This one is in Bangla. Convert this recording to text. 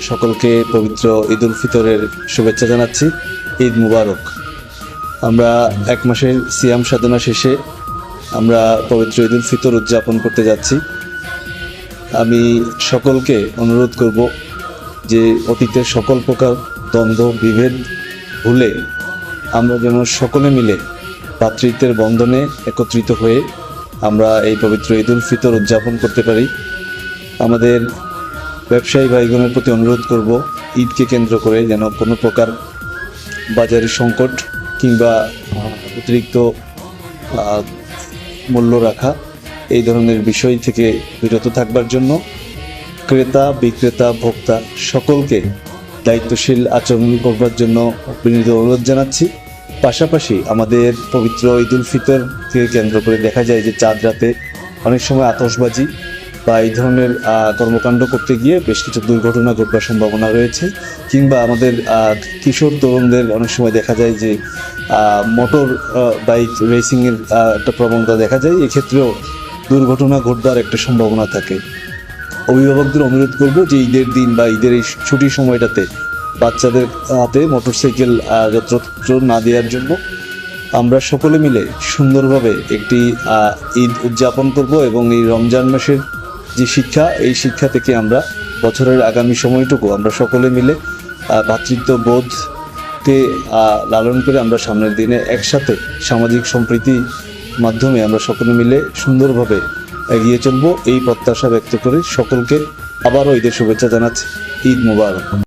সকলকে পবিত্র ঈদ উল ফিতরের শুভেচ্ছা জানাচ্ছি। ঈদ মুবারক। আমরা এক মাসের সিয়াম সাধনা শেষে আমরা পবিত্র ঈদ উল ফিতর উদযাপন করতে যাচ্ছি। আমি সকলকে অনুরোধ করব যে অতীতের সকল প্রকার দ্বন্দ্ব, বিভেদ ভুলে আমরা যেন সকলে মিলে ভাতৃত্বের বন্ধনে একত্রিত হয়ে আমরা এই পবিত্র ঈদ উল ফিতর উদযাপন করতে পারি। আমাদের ব্যবসায়ী ভাইগণের প্রতি অনুরোধ করব, ঈদকে কেন্দ্র করে যেন কোনো প্রকার বাজারের সংকট কিংবা অতিরিক্ত মূল্য রাখা এই ধরনের বিষয় থেকে বিরত থাকবার জন্য ক্রেতা, বিক্রেতা, ভোক্তা সকলকে দায়িত্বশীল আচরণ করবার জন্য বিনীত অনুরোধ জানাচ্ছি। পাশাপাশি আমাদের পবিত্র ঈদ উল ফিতরকে কেন্দ্র করে দেখা যায় যে চাঁদ রাতে অনেক সময় আতশবাজি বা এই ধরনের কর্মকাণ্ড করতে গিয়ে বেশ কিছু দুর্ঘটনা ঘটবার সম্ভাবনা রয়েছে কিংবা আমাদের কিশোর তরুণদের অনেক সময় দেখা যায় যে মোটর বাইক রেসিংয়ের একটা প্রবণতা দেখা যায়। এক্ষেত্রেও দুর্ঘটনা ঘটবার একটা সম্ভাবনা থাকে। অভিভাবকদের অনুরোধ করব যে ঈদের দিন বা ঈদের এই ছুটির সময়টাতে বাচ্চাদের হাতে মোটরসাইকেল যত্রতত্র না দেওয়ার জন্য আমরা সকলে মিলে সুন্দরভাবে একটি ঈদ উদযাপন করব এবং এই রমজান মাসের যে শিক্ষা এই শিক্ষা থেকে আমরা বছরের আগামী সময়টুকু আমরা সকলে মিলে আহ, ভ্রাতৃত্ব বোধকে আহ, লালন করে আমরা সামনের দিনে একসাথে সামাজিক সম্প্রীতির মাধ্যমে আমরা সকলে মিলে সুন্দরভাবে এগিয়ে চলবো। এই প্রত্যাশা ব্যক্ত করে সকলকে আবারও ঈদের শুভেচ্ছা জানাচ্ছি। ঈদ মুবারক।